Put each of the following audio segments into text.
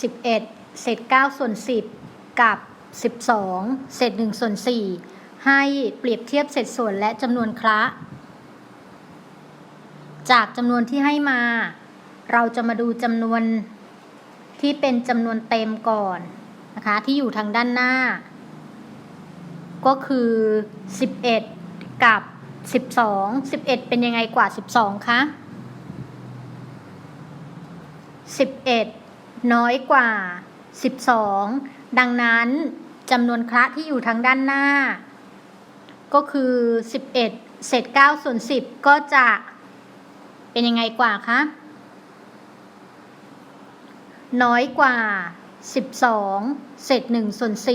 11 เศษ 9 ส่วน 10 กับ 12 เศษ 1 ส่วน 4 ให้เปรียบเทียบเศษส่วนและจำนวนคละ จากจำนวนที่ให้มา เราจะมาดูจำนวนที่เป็นจำนวนเต็มก่อนนะคะ ที่อยู่ทางด้านหน้า ก็คือ 11 กับ 12 11 เป็นยังไงกว่า 12 คะ 11 น้อยกว่า 12 ดังนั้นจำนวนคละที่อยู่ทางด้านหน้า ก็คือ 11 เศษ9ส่วน10 ก็จะเป็นยังไงกว่าคะ น้อยกว่า 12 เศษ1ส่วน4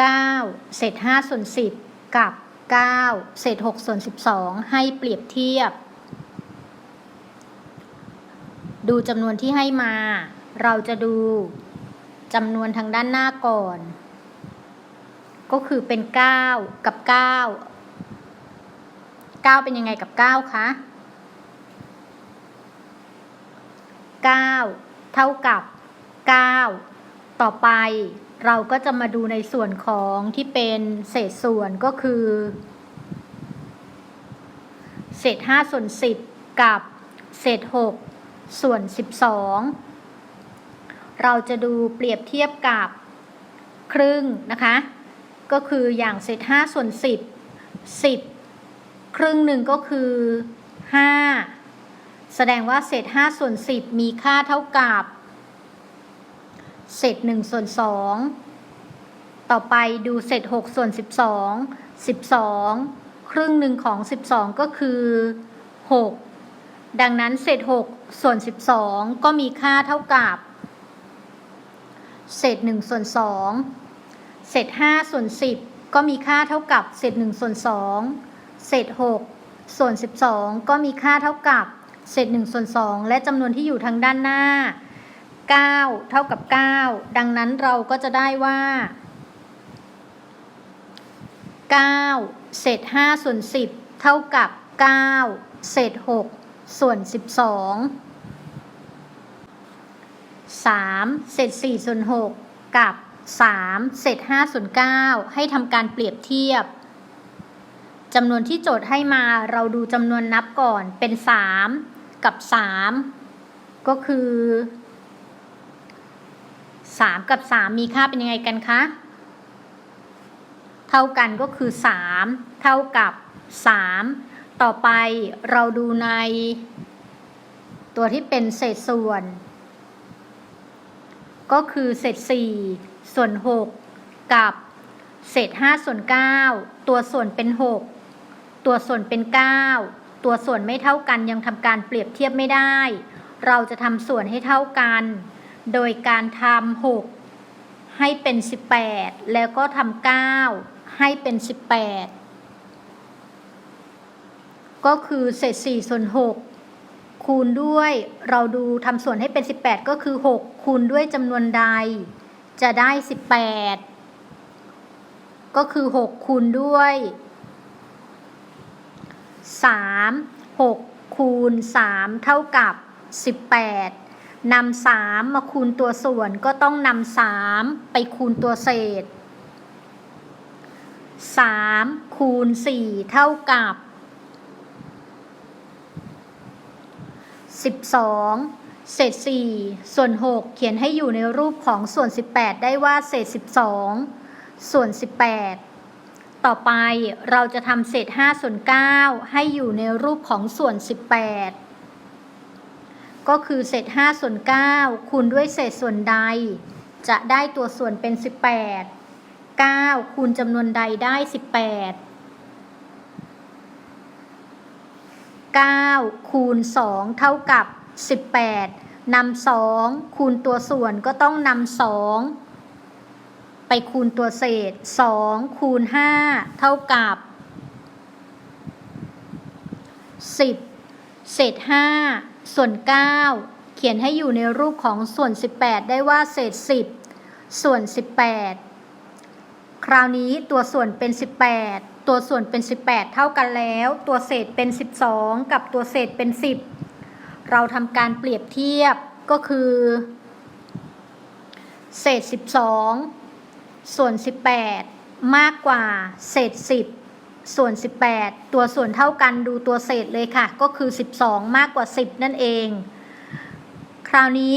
9 เศษ5ส่วน10 กับ 9 เศษ6ส่วน12 ให้เปรียบเทียบ ดูจำนวนที่ให้มา เราจะดูจำนวนทางด้านหน้าก่อน ก็คือเป็น 9 กับ 9 9 เป็นยังไงกับ 9 คะ 9 เท่ากับ 9 ต่อไปเราก็จะมาดูในส่วนของที่เป็นเศษส่วนก็คือ เศษ5ส่วน10 กับเศษ6 ส่วน 12 เราจะดูเปรียบเทียบกับครึ่งนะคะ ก็คืออย่างเศษ5ส่วน 10 10 ครึ่งหนึ่งก็คือ 5 แสดงว่าเศษ5ส่วน 10 มีค่าเท่ากับเศษ1ส่วน 2 ต่อไปดูเศษ6ส่วน 12 12 ครึ่งหนึ่งของ 12 ก็คือ 6 ดังนั้นเศษ6ส่วน 12 ก็มีค่าเท่ากับ เศษ1ส่วน2เศษ5ส่วน10 ก็มีค่าเท่ากับ เศษ1ส่วน2เศษ6ส่วน 12 ก็มีค่าเท่ากับ เศษ1ส่วน2และจำนวนที่อยู่ทางด้านหน้า 9 เท่ากับ 9 ดังนั้นเราก็จะได้ว่า 9 เศษ5ส่วน10 เท่ากับ 9 เศษ6 ส่วน 12 3 เศษ4ส่วน6กับ 3 เศษ5ส่วน9ให้ทำการเปรียบเทียบจำนวนที่โจทย์ให้มาเราดูจำนวนนับก่อนเป็น 3 กับ 3 ก็คือ 3 กับ 3 มีค่าเป็นยังไงกันคะ เท่ากันก็คือ 3 เท่ากับ 3 ต่อไปเราดูใน ตัวที่เป็นเศษส่วน ก็คือเศษ 4 ส่วน 6 กับเศษ 5 ส่วน 9 ตัวส่วนเป็น 6 ตัวส่วนเป็น 9 ตัวส่วนไม่เท่ากันยังทำการเปรียบเทียบไม่ได้ เราจะทำส่วนให้เท่ากัน โดยการทำ6ให้เป็น 18 แล้วก็ทำ9ให้เป็น 18 ก็คือเศษ4ส่วน6คูณด้วยเราดูทำส่วนให้เป็น 18 ก็คือ 6 คูณด้วยจำนวนใด จะได้ 18 ก็คือ 6 คูณด้วย 3 6 คูณ 3 เท่ากับ 18นำ3มาคูณตัวส่วนก็ต้องนำ3ไปคูณตัวเศษ 3 คูณ 4 เท่ากับ 12 เศษ 4 ส่วน 6 เขียนให้อยู่ในรูปของส่วน 18 ได้ว่าเศษ 12 ส่วน 18 ต่อไปเราจะทำเศษ 5 ส่วน 9 ให้อยู่ในรูปของส่วน 18 ก็คือเศษ 5 ส่วน 9 คูณด้วยเศษส่วนใด จะได้ตัวส่วนเป็น 18 9 คูณจำนวนใดได้ 18 9 คูณ 2 เท่ากับ 18นำ2คูณตัวส่วนก็ต้องนำ2ไปคูณตัวเศษ 2 คูณ 5 เท่ากับ 10 เศษ 5 ส่วน 9 เขียนให้อยู่ในรูปของส่วน 18 ได้ว่าเศษ 10 ส่วน 18 คราวนี้ตัวส่วนเป็น 18 ตัวส่วนเป็น 18 เท่ากันแล้ว ตัวเศษเป็น 12 กับตัวเศษเป็น 10 เราทำการเปรียบเทียบก็คือ เศษ 12 ส่วน 18 มากกว่าเศษ 10 ส่วน 18 ตัวส่วนเท่ากันดูตัวเศษเลยค่ะ ก็คือ 12 มากกว่า 10 นั่นเอง คราวนี้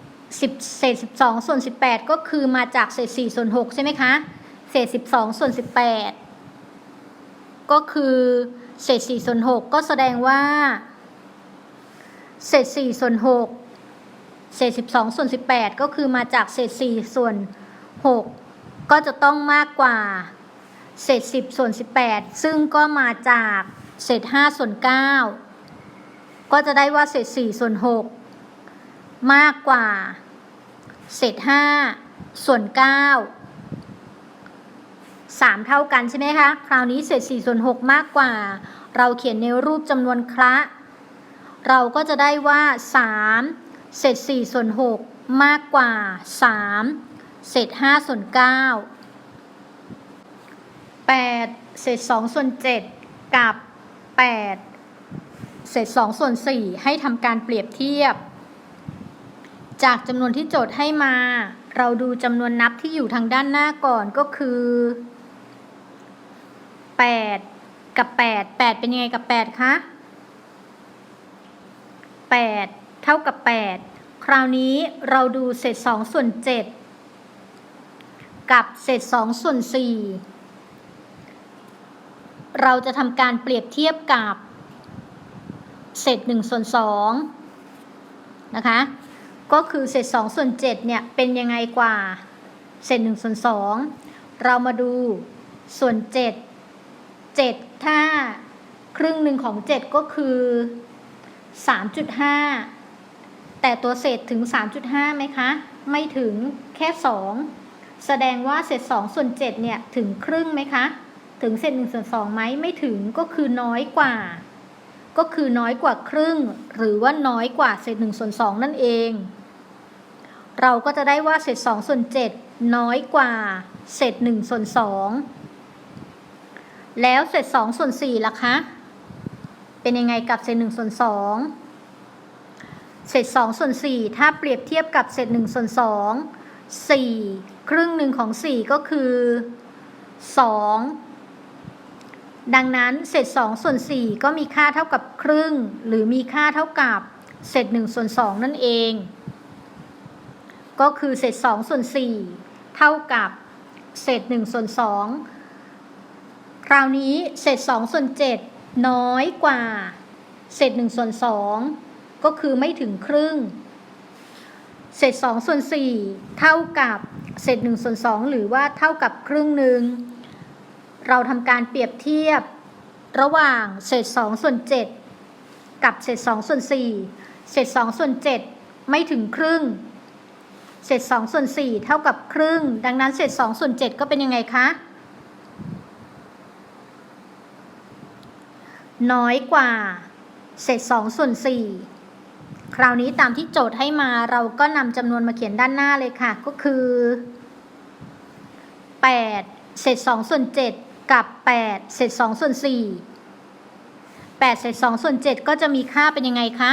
10เศษ 12 ส่วน 18 ก็คือมาจากเศษ 4 ส่วน 6 ใช่ไหมคะ เศษ 12 ส่วน 18 ก็คือเศษ 4 ส่วน 6 ก็แสดงว่า เศษ 4 ส่วน 6 เศษ 12 ส่วน 18 ก็คือมาจากเศษ 4 ส่วน 6 ก็จะต้องมากกว่า เศษ 10 ส่วน 18 ซึ่งก็มาจากเศษ 5 ส่วน 9 ก็จะได้ว่าเศษ 4 ส่วน 6 มากกว่า เศษ 5 ส่วน 9 3 เท่ากันใช่ไหมคะ คราวนี้เศษ4ส่วน6มากกว่า เราเขียนในรูปจำนวนคระเราก็จะได้ว่า 3 เศษ4ส่วน6มากกว่า 3 เศษ5ส่วน9 8 เศษ2ส่วน7 กับ 8 เศษ2ส่วน4 ให้ทำการเปรียบเทียบ จากจำนวนที่โจทย์ให้มาเราดูจำนวนนับที่อยู่ทางด้านหน้าก่อนก็คือ 8กับ8 8เป็นยังไงกับ8คะ8เท่ากับ8คราวนี้เราดูเศษ2ส่วน7กับเศษ2ส่วน4เราจะทำการเปรียบเทียบกับเศษ1ส่วน2นะคะก็คือเศษ2ส่วน7เนี่ยเป็นยังไงกว่าเศษ1ส่วน2เรามาดูส่วน7 7 ถ้าครึ่งหนึ่งของ 7 ก็คือ 3.5 แต่ตัวเศษถึง 3.5ไหมคะ ไม่ถึงแค่ 2 แสดงว่าเศษ 2 ส่วน 7 เนี่ย ถึงครึ่งไหมคะ ถึงเศษ1ส่วน2ไหมไม่ถึงก็คือน้อยกว่า ก็คือน้อยกว่าครึ่ง หรือว่าน้อยกว่าเศษ1ส่วน2นั่นเอง เราก็จะได้ว่าเศษ2ส่วน7น้อยกว่าเศษ1ส่วน2 แล้วเศษ2ส่วน4ล่ะคะ เป็นยังไงกับเศษ1ส่วน2เศษ2ส่วน4ถ้าเปรียบเทียบกับเศษ1ส่วน2 4ครึ่งหนึ่งของ4ก็คือ2ดังนั้นเศษ2ส่วน4ก็มีค่าเท่ากับครึ่ง หรือมีค่าเท่ากับเศษ1ส่วน2นั่นเอง ก็คือเศษ2ส่วน4เท่ากับเศษ1ส่วน2ค ราวนี้เศษ2ส่วน7น้อยกว่า เศษ1ส่วน2ก็คือไม่ถึงครึ่ง เศษ2ส่วน4เท่ากับเศษ1ส่วน2หรือว่าเท่ากับครึ่งหนึ่งเราทำการเปรียบเทียบ ระหว่างเศษ2ส่วน7กับเศษ2ส่วน4เศษ2ส่วน7ไม่ถึงครึ่ง เศษ2ส่วน4เท่ากับครึ่ง ดังนั้นเศษ2ส่วน7ก็เป็นยังไงคะ น้อยกว่า เศษ2ส่วน4คราวนี้ตามที่โจทย์ให้มาเราก็นำจำนวนมาเขียนด้านหน้าเลยค่ะ ก็คือ 8 เศษ2ส่วน7 กับ 8 เศษ2ส่วน4 8 เศษ2ส่วน7 ก็จะมีค่าเป็นยังไงคะ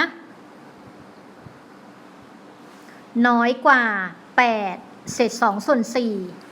น้อยกว่า 8 เศษ2ส่วน4